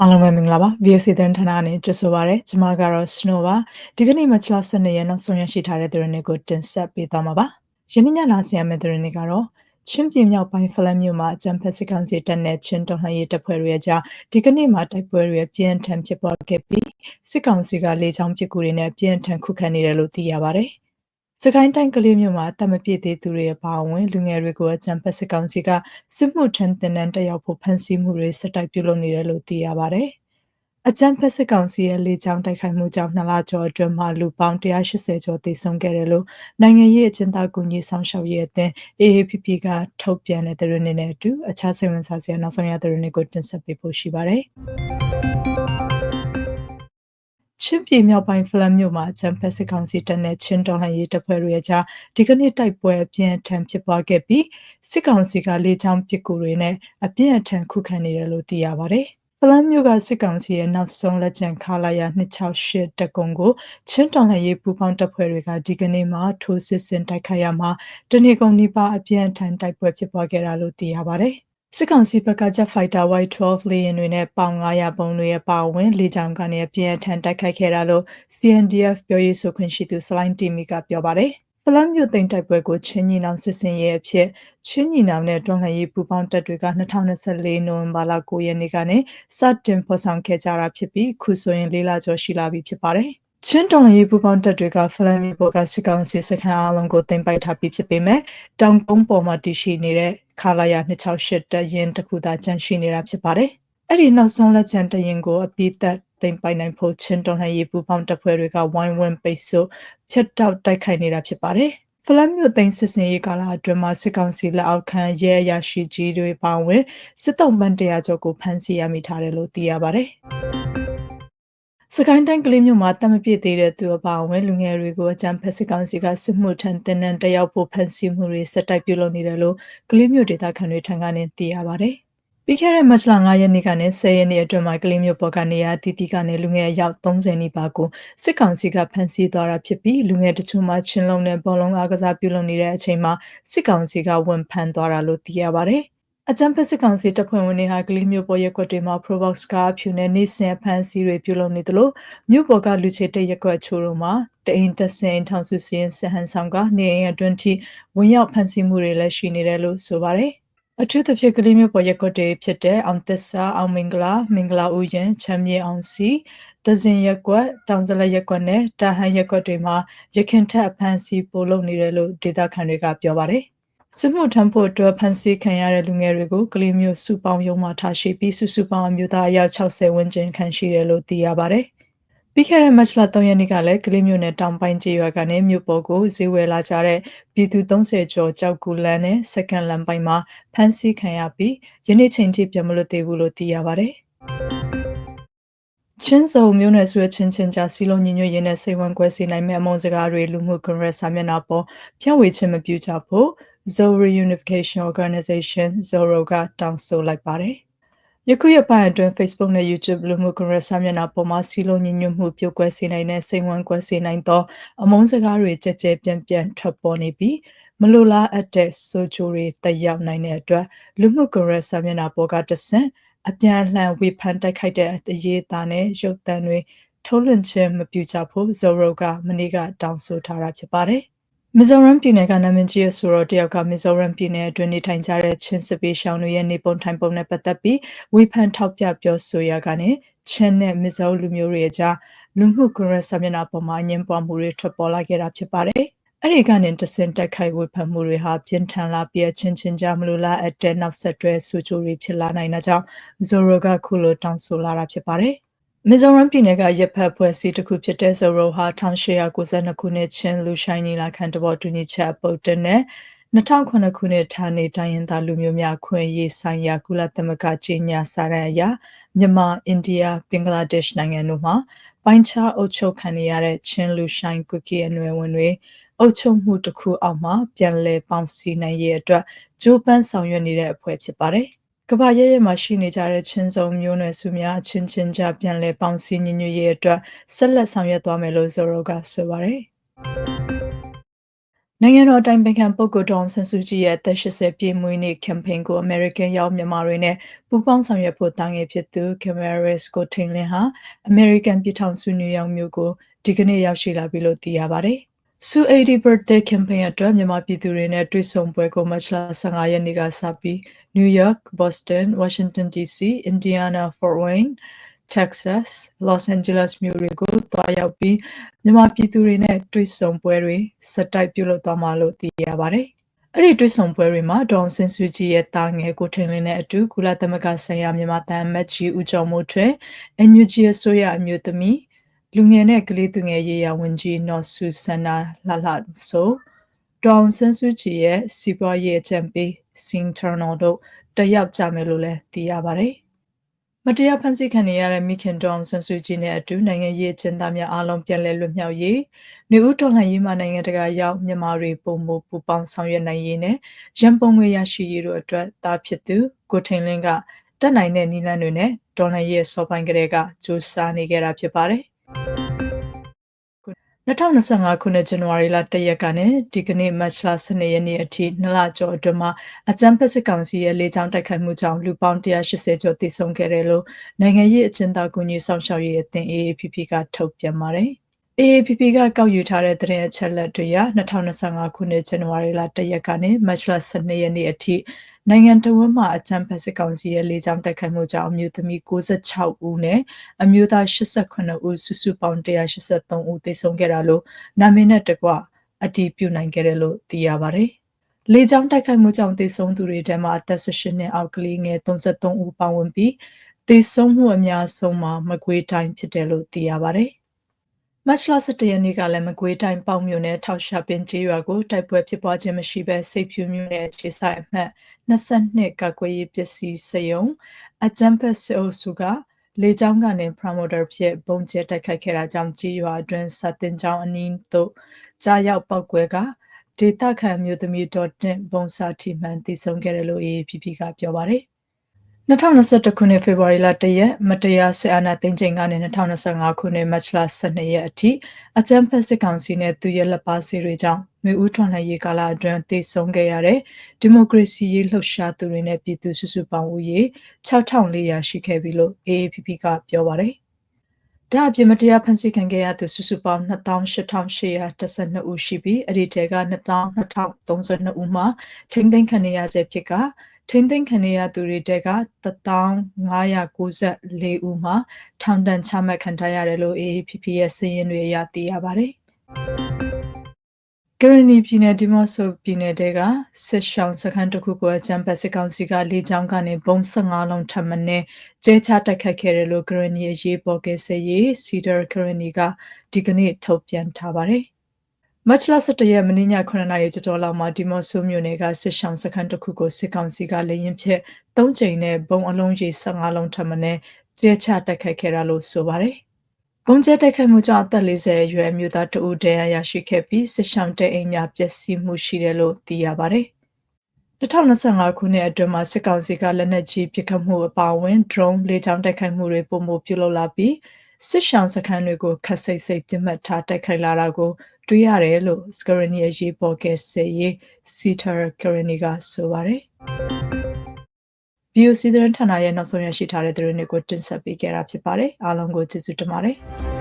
အားလုံးပဲမင်္ဂလာပါ VOC သတင်းဌာနကနေကြိုဆိုပါရစေကျွန်မကတော့ Snow ပါဒီကနေ့မတ်လ12ရက်နောက်ဆုံးရရှိထားတဲ့သတင်းတွေကိုတင်ဆက်ပေးသွားမှာပါယနေ့ညလာဆင်ရမယ့်သတင်းတွေကတော့ချင်းပြည်မြောက်ပိုင်းဖလန်မြို့မှာအကြံဖက်စစ်ကောင်စီတပ်နဲ့ချင်းတော်လှန်ရေးတပ်ဖွဲ့တွေကြားဒီကနေ့မှာတိုက်ပွဲတွေပြင်းထန်ဖြစ်ပွားခဲ့ပြီးစစ်ကောင်စီကလေကြောင်းပစ်ကူတွေနဲ့ပြင်းထန်ခုခံနေတယ်လို့သိရပါတယ်။ စကိုင်းတိုင်းကလေးမြို့မှာတမပြည့်သေးသူတွေအပါအဝင်လူငယ်တွေကိုအကြံဖက်စစ်ကောင်စီကစစ်မှုထမ်းတင်တန်းတက်ရောက်ဖို့ဖန်ဆီးမှုတွေစတိုက်ပြုလုပ်နေတယ်လို့သိရပါတယ်။အကြံဖက်စစ်ကောင်စီရဲ့လေကြောင်းတိုက်ခိုက်မှုကြောင့်နှစ်လကျော်အတွင်းမှာလူပေါင်း180ကျော်သေဆုံးခဲ့တယ်လို့နိုင်ငံရေးအကျဉ်းသားကူညီဆောင်ရှောက်ရေးအသင်း AAPP ကထုတ်ပြန်တဲ့သတင်းတွေနဲ့အတူအခြားစိတ်ဝင်စားစရာနောက်ဆုံးရသတင်းတွေကိုတင်ဆက်ပေးဖို့ရှိပါတယ်။ ချင်းပြည်မြောက်ပိုင်းဖလန်မြို့မှာချမ်ဖက်စစ်ကောင်စီတပ်နဲ့ချင်းတော်လှန်ရေးတပ်ဖွဲ့တွေကြားဒီကနေ့တိုက်ပွဲအပြင်းထန်ဖြစ်ပွားခဲ့ပြီးစစ်ကောင်စီကလေကြောင်းပစ်ကူတွေနဲ့အပြင်းအထန်ခုခံနေတယ်လို့သိရပါတယ်။ဖလန်မြို့ကစစ်ကောင်စီရဲ့နောက်ဆုံးလက်ကျန်ခလာရ268တပ်ကုံကိုချင်းတော်လှန်ရေးပူးပေါင်းတပ်ဖွဲ့တွေကဒီကနေ့မှထိုးစစ်ဆင်တိုက်ခိုက်ရမှာတနေကုန်နီးပါးအပြင်းအထန်တိုက်ပွဲဖြစ်ပွားခဲ့တာလို့သိရပါတယ်။ စစ်ကောင်စီဘက်က Jet Fighter Y12 လေယာဉ်တွေနဲ့ပေါင်900ပုံတွေအပါအဝင်လေကြောင်းကနေအပြင်းအထန်တိုက်ခိုက်ခဲ့တာလို့ CNDF ပြောရေးဆိုခွင့်ရှိသူစလိုင်းတီမီကပြောပါတယ်။ဖလမ်မြို့သိမ်းတိုက်ပွဲကိုချင်းညီနောင်စစ်စင်ရဲ့အဖြစ်ချင်းညီနောင်နဲ့တွန်းလှန်ရေးပူးပေါင်းတပ်တွေက2024နိုဝင်ဘာလ9ရက်နေ့ကနေစတင်ဖော်ဆောင်ခဲ့ကြတာဖြစ်ပြီးခုဆိုရင်၄လကျော်ရှိလာပြီဖြစ်ပါတယ်။ချင်းတော်ရေးပူပေါင်းတပ်တွေကဖလန်မီဘော်ကစစ်ကောင်စီစခန်းအလုံးကိုတင်ပိုက်ထားပြီးဖြစ်ပေမဲ့တောင်ကုန်းပေါ်မှာတည်ရှိနေတဲ့ ခလာရ268တပ်ရင်တစ်ခုသာကျန်ရှိနေတာဖြစ်ပါတယ်။အဲ့ဒီနောက်ဆုံးလက်ကျန်တရင်ကိုအပိသက်တင်ပိုက်နိုင်ဖို့ချင်းတော်ရေးပူပေါင်းတပ်ဖွဲ့တွေကဝိုင်းဝန်းပိတ်ဆို့ဖြတ်တောက်တိုက်ခိုက်နေတာဖြစ်ပါတယ်။ဖလန်မြို့သိမ်းစစ်စင်ရေးကာလအတွင်းမှာစစ်ကောင်စီလက်အောက်ခံရဲအရာရှိကြီးတွေပါဝင်စစ်တုံးပန်းတရာကျော်ကိုဖမ်းဆီးရမိထားတယ်လို့သိရပါတယ်။ စကိုင်းတိုင်းကလေးမြို့မှာတမပြည့်သေးတဲ့သူအပါအဝင်လူငယ်တွေကိုအကြံဖက်စစ်ကောင်စီကစစ်မှုထမ်းတင်နန်းတယောက်ဖို့ဖန်ဆီးမှုတွေဆက်တိုက်ပြုလုပ်နေတယ်လို့ကလေးမြို့ဒေသခံတွေထံကနေသိရပါဗျ။ပြီးခဲ့တဲ့မတ်လ9ရက်နေ့ကနေ10ရက်နေ့အတွင်းမှာကလေးမြို့ပေါ်ကနေရာတီတီကနေလူငယ်အယောက်30နီးပါးကိုစစ်ကောင်စီကဖမ်းဆီးသွားတာဖြစ်ပြီးလူငယ်တချို့မှချင်းလုံးနဲ့ဘောလုံးအားကစားပြုလုပ်နေတဲ့အချိန်မှာစစ်ကောင်စီကဝန်ဖမ်းသွားတာလို့သိရပါဗျ။ အကြံဖက်စစ်ကောင်စီတပ်ဖွဲ့ဝင်တွေဟာကလေးမျိုးပေါ်ရက်ကွက်တွေမှာ Probox ကားဖြူနဲ့နေဆင်ဖမ်းဆီးတွေပြုလုပ်နေသလိုမြို့ပေါ်ကလူချေတဲ့ရက်ကွက်ချို့တို့မှာတအိမ်တဆင်ထောင်စုစင်းဆဟန်ဆောင်ကနေအိမ်အတွင်းထိဝင်ရောက်ဖမ်းဆီးမှုတွေလည်းရှိနေတယ်လို့ဆိုပါတယ်အထူးသဖြင့်ကလေးမျိုးပေါ်ရက်ကွက်တွေဖြစ်တဲ့အောင်သစ္စာအောင်မင်္ဂလာမင်္ဂလာဦးရင်ချမ်းမြေအောင်စီတဇင်ရက်ကွက်တောင်စလက်ရက်ကွက်နဲ့တာဟန်ရက်ကွက်တွေမှာရခင်ထက်ဖမ်းဆီးပို့လုပ်နေတယ်လို့ဒေသခံတွေကပြောပါတယ်။ စစ်မှုထမ်းဖို့အတွက်ဖန်ဆီးခံရတဲ့လူငယ်တွေကိုကလေးမျိုးစုပေါင်းရုံမှထားရှိပြီးစုစုပေါင်းအမျိုးသားအယောက်60ဝန်းကျင်ခန့်ရှိတယ်လို့သိရပါတယ်။ပြီးခဲ့တဲ့မတ်လ3ရက်နေ့ကလည်းကလေးမျိုးနဲ့တောင်ပိုင်းကျေးရွာကနေမြို့ပေါ်ကိုဈေးဝယ်လာကြတဲ့ပြည်သူ30ကျော်ကြောက်ကူလန်းနဲ့စက္ကန့်လမ်းပိုင်းမှာဖမ်းဆီးခံရပြီးယနေ့ချိန်ထိပြန်မလွတ်သေးဘူးလို့သိရပါတယ်။ချင်းစုံမျိုးနယ်ဆွေချင်းချင်းကြားစီလုံးညညရင်းနဲ့စိတ်ဝင်ကွဲစေနိုင်မဲ့အမုန်းစကားတွေလူမှုကွန်ရက်စာမျက်နှာပေါ်ဖြန့်ဝေခြင်းမပြုကြဖို့ Zoro Unification Organization Zoro ကတောင်းဆိုလိုက်ပါတယ်။ယခုရက်ပိုင်းအတွင်း Facebook နဲ့ YouTube လူမှုကွန်ရက်စာမျက်နှာပေါ်မှာစီလိုညညွတ်မှုပြုတ်ကွဲစေနိုင်တဲ့စိန်ဝမ်းကွဲစေနိုင်သောအမုန်းစကားတွေကြဲကြဲပြန့်ပြန့်ထွက်ပေါ်နေပြီးမလိုလားအပ်တဲ့ဆိုချိုတွေတက်ရောက်နိုင်တဲ့အတွက်လူမှုကွန်ရက်စာမျက်နှာပေါ်ကတဆင့်အပြန်အလှန်ဝေဖန်တိုက်ခိုက်တဲ့အရေးအသားနဲ့ရုပ်သံတွေထုတ်လွှင့်ခြင်းမပြုကြဖို့ Zoro ကမနေ့ကတောင်းဆိုထားတာဖြစ်ပါတယ်။ မီဇိုရမ်ပြည်နယ်ကနာမည်ကြီးရဲ့ဆိုတော့တယောက်ကမီဇိုရမ်ပြည်နယ်အတွင်းနေထိုင်ကြတဲ့ချင်းစပီရှောင်းတွေရဲ့နေပုံထိုင်ပုံနဲ့ပတ်သက်ပြီးဝေဖန်ထောက်ပြပြောဆိုရကနေချင်းနဲ့မီဇိုလူမျိုးတွေအကြားလူမှုကွန်ရက်စာမျက်နှာပေါ်မှာညှဉ်းပန်းမှုတွေထွက်ပေါ်လာခဲ့တာဖြစ်ပါတယ်။အဲ့ဒီကနေတစင်တက်ခိုက်ဝေဖန်မှုတွေဟာပြင်းထန်လာပြီးချင်းချင်းကြားမလို့လားအတဲ့နောက်ဆက်တွဲဆူချိုတွေဖြစ်လာနိုင်တဲ့ကြောင့်ဇိုရိုကခုလိုတောင်းဆိုလာတာဖြစ်ပါတယ်။ မီဇိုရမ်ပြည်နယ်ကရပ်ဖက်ဖွဲ့စည်းတစ်ခုဖြစ်တဲ့ဇိုရိုဟာ1892ခုနှစ်ချင်းလူရှိုင်းနီလာခံတဘောတူညီချက်ပုတ်တဲ့နဲ့2009ခုနှစ်ဌာနေတိုင်းရင်းသားလူမျိုးများခွင့်ရေးဆိုင်ရာကုလသမဂ္ဂကြီးညာစာရန်အရမြန်မာအိန္ဒိယဘင်္ဂလားဒေ့ရှ်နိုင်ငံတို့မှာပိုင်းခြားအုပ်ချုပ်ခံရတဲ့ချင်းလူရှိုင်းကုကီအနွယ်ဝင်တွေအုပ်ချုပ်မှုတစ်ခုအောက်မှာပြန်လည်ပေါင်းစည်းနိုင်ရေးအတွက်ကြိုးပမ်းဆောင်ရွက်နေတဲ့အဖွဲ့ဖြစ်ပါတယ် ကဘာရဲရဲမှာရှိနေကြတဲ့ချင်းစုံမျိုးနွယ်စုများချင်းချင်းကြပြန်လဲပေါင်းစည်းညီညွတ်ရေးအတွက်ဆက်လက်ဆောင်ရွက်သွားမယ်လို့ဇိုရိုကဆိုပါတယ်နိုင်ငံတော်အတိုင်ပင်ခံပုဂ္ဂိုလ်ဒေါ်အောင်ဆန်းစုကြည်ရဲ့အသက်80ပြည့်မွေးနေ့ကမ်ပိန်းကိုအမေရိကန်ရောက်မြန်မာတွေနဲ့ပူးပေါင်းဆောင်ရွက်ဖို့တာငယ်ဖြစ်သူ Camaris ကိုထိန်လင်းဟာအမေရိကန်ပြည်ထောင်စုနယူးယောက်မြို့ကိုဒီကနေ့ရောက်ရှိလာပြီလို့သိရပါတယ်။ဆူ80 birthday campaign အတွက်မြန်မာပြည်သူတွေနဲ့တွေ့ဆုံပွဲကိုမတ်လ15ရက်နေ့ကစပြီး New York, Boston, Washington DC, Indiana, Fort Wayne Texas, Los Angeles မြို့တွေကိုတွားရောက်ပြီးမြန်မာပြည်သူတွေနဲ့တွေ့ဆုံပွဲတွေဆက်တိုက်ပြုလုပ်သွားမှာလို့သိရပါတယ်။အဲ့ဒီတွေ့ဆုံပွဲတွေမှာဒေါန်ဆင်စုကြည်ရဲ့တာငယ်ကိုထင်လင်းတဲ့အတူကုလသမဂ္ဂဆိုင်ရာမြန်မာတန်မတ်ကြီးဦးကျော်မိုးထွန်း NUG အစိုးရအမျိုးသမီးလူငယ်နဲ့ကလေးသူငယ်ရေးရာဝန်ကြီးနော်ဆူဆန္နာလှလှဆိုဒေါန်ဆင်စုကြည်ရဲ့စီးပွားရေးအကြံပေး စင်တာနော်တို့တက်ရောက်ကြမယ်လို့လည်းသိရပါတယ်။မတရားဖန်ဆီးခံနေရတဲ့မိခင်ဒေါအောင်ဆန်းစုကြည်နဲ့အတူနိုင်ငံရေးအကျဉ်းသားများအားလုံးပြန်လည်လွတ်မြောက်ရေးနေဦးတော်လှန်ရေးမှနိုင်ငံတကာရောက်မြန်မာတွေပုံမူပူပေါင်းဆောင်ရွက်နိုင်ရေးနဲ့ရန်ပုံငွေရရှိရေးတို့အတွက်တာဖြစ်သူကိုထိန်လင်းကတက်နိုင်တဲ့နီလန်းတွေနဲ့ဒေါ်လာရဲ့စောပိုင်းကလေးကစူးစမ်းနေကြတာဖြစ်ပါတယ်။ 2025ခုနှစ်ဇန်နဝါရီလ1ရက်ကနေဒီကနေ့မတ်လ12ရက်နေ့အထိနှစ်လကျော်အတွင်းမှာအကြံဖက်စစ်ကောင်စီရဲ့လေကြောင်းတိုက်ခိုက်မှုကြောင့်လူပေါင်း180ကျော်သေဆုံးခဲ့တယ်လို့နိုင်ငံရေးအကျဉ်းသားကူညီဆောင်ရှောက်ရေးအသင်း AAPP ကထုတ်ပြန်ပါတယ်။ AAPP ကကောက်ယူထားတဲ့သတင်းအချက်အလက်တွေအရ2025ခုနှစ်ဇန်နဝါရီလ1ရက်ကနေမတ်လ12ရက်နေ့အထိနိုင်ငံတော်ဝန်မှအကြံဖက်စစ်ကောင်စီရဲ့လေကြောင်းတိုက်ခိုက်မှုကြောင့်အမျိုးသမီး96ဦးနဲ့အမျိုးသား89ဦးစုစုပေါင်း183ဦးသေဆုံးခဲ့တာလို့နာမည်နဲ့တကွအတည်ပြုနိုင်ခဲ့တယ်လို့သိရပါတယ်။လေကြောင်းတိုက်ခိုက်မှုကြောင့်သေဆုံးသူတွေထဲမှာအသက်18နှစ်အောက်ကလေးငယ်33ဦးပါဝင်ပြီးသေဆုံးမှုအများဆုံးမှာမကွေးတိုင်းဖြစ်တယ်လို့သိရပါတယ်။ မတ်လ17ရက်နေ့ကလည်းမကွေးတိုင်းပေါင်မြို့နယ်ထောက်ရှာပင်ကျေးရွာကိုတိုက်ပွဲဖြစ်ပွားခြင်းမရှိဘဲစိတ်ဖြူမြို့နယ်ခြေဆိုင်အမှတ်22ကကွေးရေးပစ္စည်းစယုံအကြံဖက်ဆိုစုကလေကြောင်းကနေ promoter ဖြစ်ပုံကျဲတိုက်ခိုက်ခဲ့တာကြောင့်ကြေးရွာအတွင်းစတင်ကြောင်းအနည်းသို့ကြားရောက်ပောက်ကွဲကဒေတာခံမျိုးသမီးဒေါ်တင်ဘုံစာတီမှန်တည်ဆုံခဲ့တယ်လို့ AAPP ကပြောပါတယ် 2021ခုနှစ်ဖေဖော်ဝါရီလ1ရက်မတရားစစ်အာဏာသိမ်းချိန်ကနေ2025ခုနှစ်မတ်လ12ရက်အထိအကြမ်းဖက်စစ်ကောင်စီနဲ့သူရဲ့လက်ပါစီတွေကြောင့်မျိုးဦးထွန်လှန်ရေးကာလအတွင်းတည်ဆုံခဲ့ရတဲ့ဒီမိုကရေစီရေးလှုပ်ရှားသူတွေနဲ့ပြည်သူစုစုပေါင်းဦးရေ6400ရှိခဲ့ပြီလို့ AAPP ကပြောပါတယ်။ဒါအပြင်မတရားဖန်ဆီးခံခဲ့ရသူစုစုပေါင်း28,812ဦးရှိပြီးအဲ့ဒီထဲက2232ဦးမှာထိမ့်သိမ်းခံရဆဲဖြစ်က ထိမ့်သိမ်းခံရသူတွေတဲက1594ဦးမှာထောင်ဒဏ်ချမှတ်ခံထားရတယ်လို့ AAPP ရဲ့စာရင်းတွေအရသိရပါတယ်။ကရနီပြည်နယ်ဒီမော့ဆိုပြည်နယ်တဲကစစ်ရှောင်းစခန်းတစ်ခုကိုအကြံပတ်စစ်ကောင်စီကလေကြောင်းကနေဘုံ15လုံးထပ်မံနဲ့ကျဲချတိုက်ခတ်ခဲ့တယ်လို့ကရနီအရေးပေါ်ကစရေးစီဒါကရနီကဒီကနေ့ထုတ်ပြန်ထားပါတယ်။ မတ်လ17ရက်မနေ့ည9နာရီကျော်ကျော်လောက်မှာဒီမော့ဆိုမြို့နယ်ကစစ်ရှောင်းစခန်းတစ်ခုကိုစစ်ကောင်စီကလေရင်ဖြင့်၃ချိန်နဲ့ဘုံအလုံးကြီး15လုံးထပ်မံနဲ့ကျဲချတိုက်ခိုက်ခဲ့တာလို့ဆိုပါတယ်။ဘုံကျဲတိုက်ခိုက်မှုကြောင့်အသက်40အရွယ်မြို့သားတဦးဒဏ်ရာရရှိခဲ့ပြီးစစ်ရှောင်းတဲ့အိမ်များပျက်စီးမှုရှိတယ်လို့သိရပါတယ်။2025ခုနှစ်အတွင်းမှာစစ်ကောင်စီကလက်နက်ကြီးပစ်ခတ်မှုအပါအဝင် drone လေကြောင်းတိုက်ခိုက်မှုတွေပုံမပြုလုပ်လာပြီးစစ်ရှောင်းစခန်းတွေကိုခတ်စိတ်စိတ်ပြစ်မှတ်ထားတိုက်ခိုက်လာတာကို တွေ့ရတယ်လို့စကရနီအရေးပေါ်ကစေရေးစီတာကရနီကဆိုပါတယ်။ BOC သတင်းဌာနရဲ့နောက်ဆုံးရရှိထားတဲ့သတင်းတွေကိုတင်ဆက်ပေးခဲ့တာဖြစ်ပါတယ်အားလုံးကိုကျေးဇူးတင်ပါတယ်။